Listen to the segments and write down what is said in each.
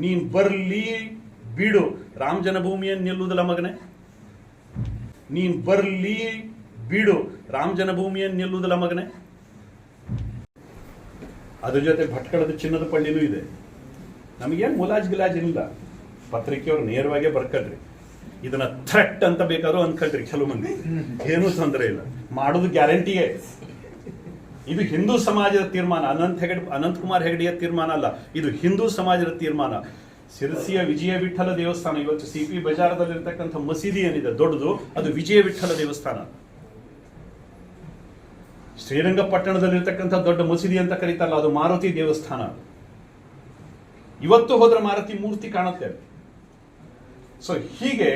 ನೀನ್ ಬರ್ಲಿ ಬಿಡು. ರಾಮ ಜನ್ಮಭೂಮಿಯನ್ನು ನಿಲ್ಲುವುದಿಲ್ಲ ಮಗನೇ. ನೀನ್ ಬರ್ಲಿ ಬಿಡು. ರಾಮ ಜನ್ಮಭೂಮಿಯನ್ನು ನಿಲ್ಲುವುದಿಲ್ಲ ಮಗನೇ. ಅದ್ರ ಜೊತೆ ಭಟ್ಕಳದ ಚಿನ್ನದ ಪಳ್ಳಿನೂ ಇದೆ. ನಮಗೇನು ಮುಲಾಜ್ ಗಿಲಾಜ್ ಇಲ್ಲ. ಪತ್ರಿಕೆಯವ್ರು ನೇರವಾಗೇ ಬರ್ಕಳ್ರಿ. ಇದನ್ನ ಥ್ರೆಟ್ ಅಂತ ಬೇಕಾದ್ರೂ ಅನ್ಕೊಳ್ರಿ ಕೆಲವು ಮಂದಿ. ಏನೂ ತೊಂದರೆ ಇಲ್ಲ. ಮಾಡೋದು ಗ್ಯಾರಂಟಿಯೇ. ಇದು ಹಿಂದೂ ಸಮಾಜದ ತೀರ್ಮಾನ. ಅನಂತ್ ಹೆಗಡೆ ಅನಂತಕುಮಾರ್ ಹೆಗಡೆಯ ತೀರ್ಮಾನ ಅಲ್ಲ. ಇದು ಹಿಂದೂ ಸಮಾಜದ ತೀರ್ಮಾನ. ಸಿರಸಿಯ ವಿಜಯ ವಿಠಲ ದೇವಸ್ಥಾನ ಇವತ್ತು ಸಿ ಪಿ ಬಜಾರದಲ್ಲಿರ್ತಕ್ಕಂಥ ಮಸೀದಿ ಏನಿದೆ, ದೊಡ್ಡದು, ಅದು ವಿಜಯ ವಿಠಲ ದೇವಸ್ಥಾನ. ಶ್ರೀರಂಗಪಟ್ಟಣದಲ್ಲಿರ್ತಕ್ಕಂಥ ದೊಡ್ಡ ಮಸೀದಿ ಅಂತ ಕರೀತಾರಲ್ಲ, ಅದು ಮಾರುತಿ ದೇವಸ್ಥಾನ. ಇವತ್ತು ಹೋದ್ರೆ ಮಾರುತಿ ಮೂರ್ತಿ ಕಾಣುತ್ತೆ. ಸೊ ಹೀಗೆ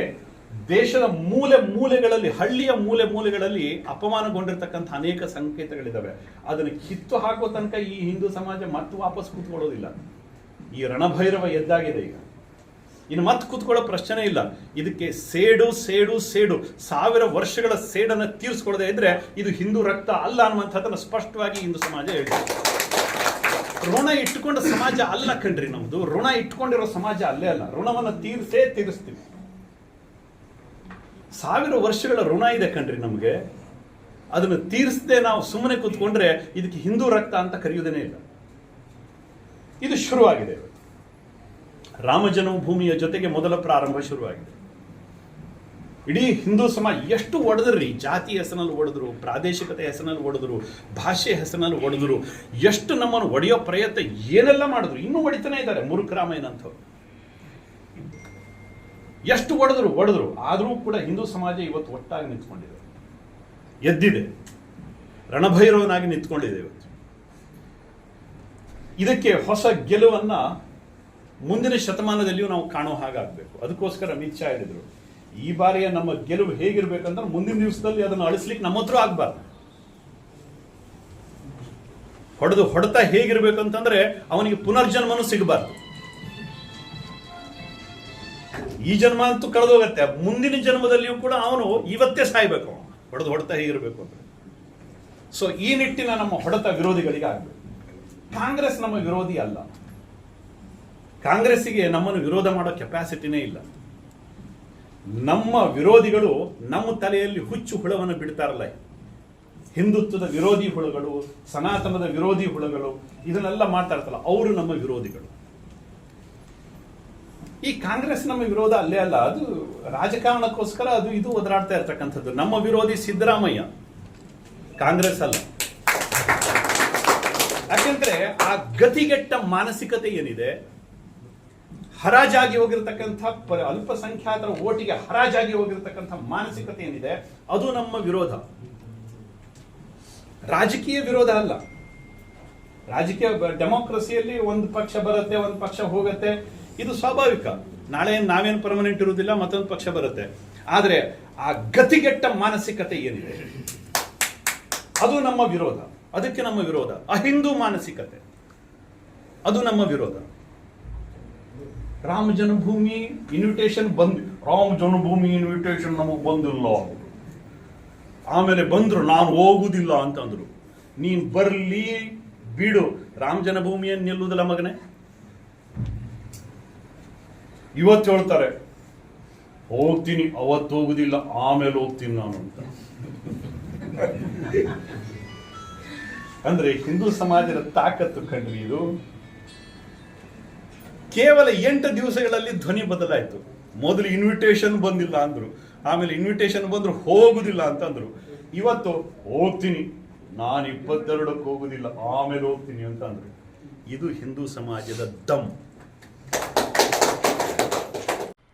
ದೇಶದ ಮೂಲೆ ಮೂಲೆಗಳಲ್ಲಿ, ಹಳ್ಳಿಯ ಮೂಲೆ ಮೂಲೆಗಳಲ್ಲಿ ಅಪಮಾನಗೊಂಡಿರ್ತಕ್ಕಂಥ ಅನೇಕ ಸಂಕೇತಗಳಿದ್ದಾವೆ ಅದನ್ನು ಕಿತ್ತು ಹಾಕೋ ತನಕ ಈ ಹಿಂದೂ ಸಮಾಜ ಮತ್ತೆ ವಾಪಸ್ ಕೂತ್ಕೊಳ್ಳೋದಿಲ್ಲ. ಈ ರಣಭೈರವ ಎದ್ದಾಗಿದೆ ಈಗ. ಇನ್ನು ಮತ್ತೆ ಕೂತ್ಕೊಳ್ಳೋ ಪ್ರಶ್ನೆ ಇಲ್ಲ. ಇದಕ್ಕೆ ಸೇಡು ಸೇಡು ಸೇಡು, ಸಾವಿರ ವರ್ಷಗಳ ಸೇಡನ್ನು ತೀರಿಸ್ಕೊಳ್ಳದೆ ಇದ್ರೆ ಇದು ಹಿಂದೂ ರಕ್ತ ಅಲ್ಲ ಅನ್ನುವಂಥದ್ದನ್ನು ಸ್ಪಷ್ಟವಾಗಿ ಹಿಂದೂ ಸಮಾಜ ಹೇಳಿದೆ ಋಣ ಇಟ್ಟುಕೊಂಡ ಸಮಾಜ ಅಲ್ಲ ಕಣ್ರಿ ನಮ್ದು. ಋಣ ಇಟ್ಕೊಂಡಿರೋ ಸಮಾಜ ಅಲ್ಲೇ ಅಲ್ಲ. ಋಣವನ್ನು ತೀರಿಸೇ ತೀರಿಸ್ತೀವಿ. ಸಾವಿರ ವರ್ಷಗಳ ಋಣ ಇದೆ ಕಣ್ರಿ ನಮಗೆ. ಅದನ್ನು ತೀರಿಸದೆ ನಾವು ಸುಮ್ಮನೆ ಕೂತ್ಕೊಂಡ್ರೆ ಇದಕ್ಕೆ ಹಿಂದೂ ರಕ್ತ ಅಂತ ಕರೆಯುವುದೇ ಇಲ್ಲ. ಇದು ಶುರುವಾಗಿದೆ. ರಾಮ ಜನ್ಮಭೂಮಿಯ ಜೊತೆಗೆ ಮೊದಲ ಪ್ರಾರಂಭ ಶುರುವಾಗಿದೆ. ಇಡೀ ಹಿಂದೂ ಸಮಾಜ ಎಷ್ಟು ಒಡೆದ್ರಿ? ಜಾತಿ ಹೆಸರಿನಲ್ಲಿ ಒಡೆದ್ರು, ಪ್ರಾದೇಶಿಕತೆ ಹೆಸರಿನಲ್ಲಿ ಒಡೆದ್ರು, ಭಾಷೆ ಹೆಸರಿನಲ್ಲಿ ಒಡೆದ್ರು, ಎಷ್ಟು ನಮ್ಮನ್ನು ಒಡೆಯೋ ಪ್ರಯತ್ನ ಏನೆಲ್ಲ ಮಾಡಿದ್ರು, ಇನ್ನೂ ಒಡಿತಾನೆ ಇದ್ದಾರೆ ಮುರುಕರಾಮಯ್ಯನ ಅಂಥವ್ರು ಎಷ್ಟು ಒಡೆದ್ರು ಒಡೆದ್ರು. ಆದರೂ ಕೂಡ ಹಿಂದೂ ಸಮಾಜ ಇವತ್ತು ಒಟ್ಟಾಗಿ ನಿಂತ್ಕೊಂಡಿದೆ. ಎದ್ದಿದೆ. ರಣಭೈರವನಾಗಿ ನಿಂತ್ಕೊಂಡಿದೆ ಇವತ್ತು. ಇದಕ್ಕೆ ಹೊಸ ಗೆಲುವನ್ನ ಮುಂದಿನ ಶತಮಾನದಲ್ಲಿಯೂ ನಾವು ಕಾಣೋ ಹಾಗಾಗಬೇಕು. ಅದಕ್ಕೋಸ್ಕರ ಅಮಿತ್ ಶಾ ಹೇಳಿದ್ರು, ಈ ಬಾರಿಯ ನಮ್ಮ ಗೆಲುವು ಹೇಗಿರ್ಬೇಕಂದ್ರೆ ಮುಂದಿನ ದಿವಸದಲ್ಲಿ ಅದನ್ನು ಅಳಿಸ್ಲಿಕ್ಕೆ ನಮ್ಮ ಹತ್ರ ಆಗಬಾರ್ದು. ಹೊಡೆದು ಹೊಡೆತ ಹೇಗಿರ್ಬೇಕಂತಂದ್ರೆ ಅವನಿಗೆ ಪುನರ್ಜನ್ಮನೂ ಸಿಗಬಾರ್ದು. ಈ ಜನ್ಮ ಅಂತೂ ಕಳೆದೋಗತ್ತೆ. ಮುಂದಿನ ಜನ್ಮದಲ್ಲಿಯೂ ಕೂಡ ಅವನು ಇವತ್ತೇ ಸಾಯ್ಬೇಕು. ಅವನು ಹೊಡೆದು ಹೊಡೆತ ಹೀಗಿರಬೇಕು ಅಂದ್ರೆ ಸೊ ಈ ನಿಟ್ಟಿನ ನಮ್ಮ ಹೊಡೆತ ವಿರೋಧಿಗಳಿಗೆ ಆಗಬೇಕು. ಕಾಂಗ್ರೆಸ್ ನಮ್ಮ ವಿರೋಧಿ ಅಲ್ಲ. ಕಾಂಗ್ರೆಸ್ಸಿಗೆ ನಮ್ಮನ್ನು ವಿರೋಧ ಮಾಡೋ ಕೆಪಾಸಿಟಿನೇ ಇಲ್ಲ. ನಮ್ಮ ವಿರೋಧಿಗಳು ನಮ್ಮ ತಲೆಯಲ್ಲಿ ಹುಚ್ಚು ಹುಳವನ್ನು ಬಿಡ್ತಾರಲ್ಲ. ಹಿಂದುತ್ವದ ವಿರೋಧಿ ಹುಳುಗಳು, ಸನಾತನದ ವಿರೋಧಿ ಹುಳುಗಳು, ಇದನ್ನೆಲ್ಲ ಮಾತಾಡ್ತಲ್ಲ ಅವರು ನಮ್ಮ ವಿರೋಧಿಗಳು. ಈ ಕಾಂಗ್ರೆಸ್ ನಮ್ಮ ವಿರೋಧ ಅಲ್ಲೇ ಅಲ್ಲ, ಅದು ರಾಜಕಾರಣಕ್ಕೋಸ್ಕರ ಅದು ಇದು ಒದರಾಡ್ತಾ ಇರ್ತಕ್ಕಂಥದ್ದು. ನಮ್ಮ ವಿರೋಧಿ ಸಿದ್ದರಾಮಯ್ಯ, ಕಾಂಗ್ರೆಸ್ ಅಲ್ಲ. ಯಾಕೆಂದ್ರೆ ಆ ಗತಿಗೆಟ್ಟ ಮಾನಸಿಕತೆ ಏನಿದೆ, ಹರಾಜಾಗಿ ಹೋಗಿರ್ತಕ್ಕಂಥ ಅಲ್ಪಸಂಖ್ಯಾತರ ಓಟಿಗೆ ಹರಾಜಾಗಿ ಹೋಗಿರ್ತಕ್ಕಂಥ ಮಾನಸಿಕತೆ ಏನಿದೆ, ಅದು ನಮ್ಮ ವಿರೋಧ. ರಾಜಕೀಯ ವಿರೋಧ ಅಲ್ಲ. ರಾಜಕೀಯ, ಡೆಮೋಕ್ರಸಿಯಲ್ಲಿ ಒಂದು ಪಕ್ಷ ಬರುತ್ತೆ, ಒಂದು ಪಕ್ಷ ಹೋಗುತ್ತೆ. ಇದು ಸ್ವಾಭಾವಿಕ. ನಾಳೆ ನಾವೇನು ಪರ್ಮನೆಂಟ್ ಇರುವುದಿಲ್ಲ, ಮತ್ತೊಂದು ಪಕ್ಷ ಬರುತ್ತೆ. ಆದರೆ ಆ ಗತಿಗೆಟ್ಟ ಮಾನಸಿಕತೆ ಏನಿದೆ? ಅದು ನಮ್ಮ ವಿರೋಧ. ಅದಕ್ಕೆ ನಮ್ಮ ವಿರೋಧ. ಅಹಿಂದೂ ಮಾನಸಿಕತೆ. ಅದು ನಮ್ಮ ವಿರೋಧ. ರಾಮ ಜನ್ಮಭೂಮಿ ಇನ್ವಿಟೇಷನ್ ಬಂದ್, ರಾಮ ಜನ್ಮಭೂಮಿ ಇನ್ವಿಟೇಷನ್ ನಮಗೆ ಬಂದಿಲ್ಲ ಆಮೇಲೆ ಬಂದ್ರು, ನಾನು ಹೋಗುದಿಲ್ಲ ಅಂತಂದ್ರು ನೀನ್ ಬರ್ಲಿ, ಬಿಡು. ರಾಮ ಜನ್ಮಭೂಮಿಯನ್ನು ನಿಲ್ಲುವುದಿಲ್ಲ ಮಗನೇ. ಇವತ್ತು ಹೇಳ್ತಾರೆ, ಹೋಗ್ತೀನಿ, ಅವತ್ತು ಹೋಗುದಿಲ್ಲ, ಆಮೇಲೆ ಹೋಗ್ತೀನಿ ನಾನು ಅಂತ. ಅಂದ್ರೆ ಹಿಂದೂ ಸಮಾಜದ ತಾಕತ್ತು ಕಂಡ್ರಿ ಇದು. ಕೇವಲ ಎಂಟು ದಿವಸಗಳಲ್ಲಿ ಧ್ವನಿ ಬದಲಾಯಿತು. ಮೊದಲು ಇನ್ವಿಟೇಷನ್ ಬಂದಿಲ್ಲ ಅಂದ್ರು, ಆಮೇಲೆ ಇನ್ವಿಟೇಷನ್ ಬಂದ್ರು ಹೋಗುದಿಲ್ಲ ಅಂತಂದ್ರು ಇವತ್ತು ಹೋಗ್ತೀನಿ ನಾನು ಇಪ್ಪತ್ತೆರಡಕ್ಕೆ ಹೋಗುದಿಲ್ಲ, ಆಮೇಲೆ ಹೋಗ್ತೀನಿ ಅಂತ ಅಂದ್ರು. ಇದು ಹಿಂದೂ ಸಮಾಜದ ದಮ್.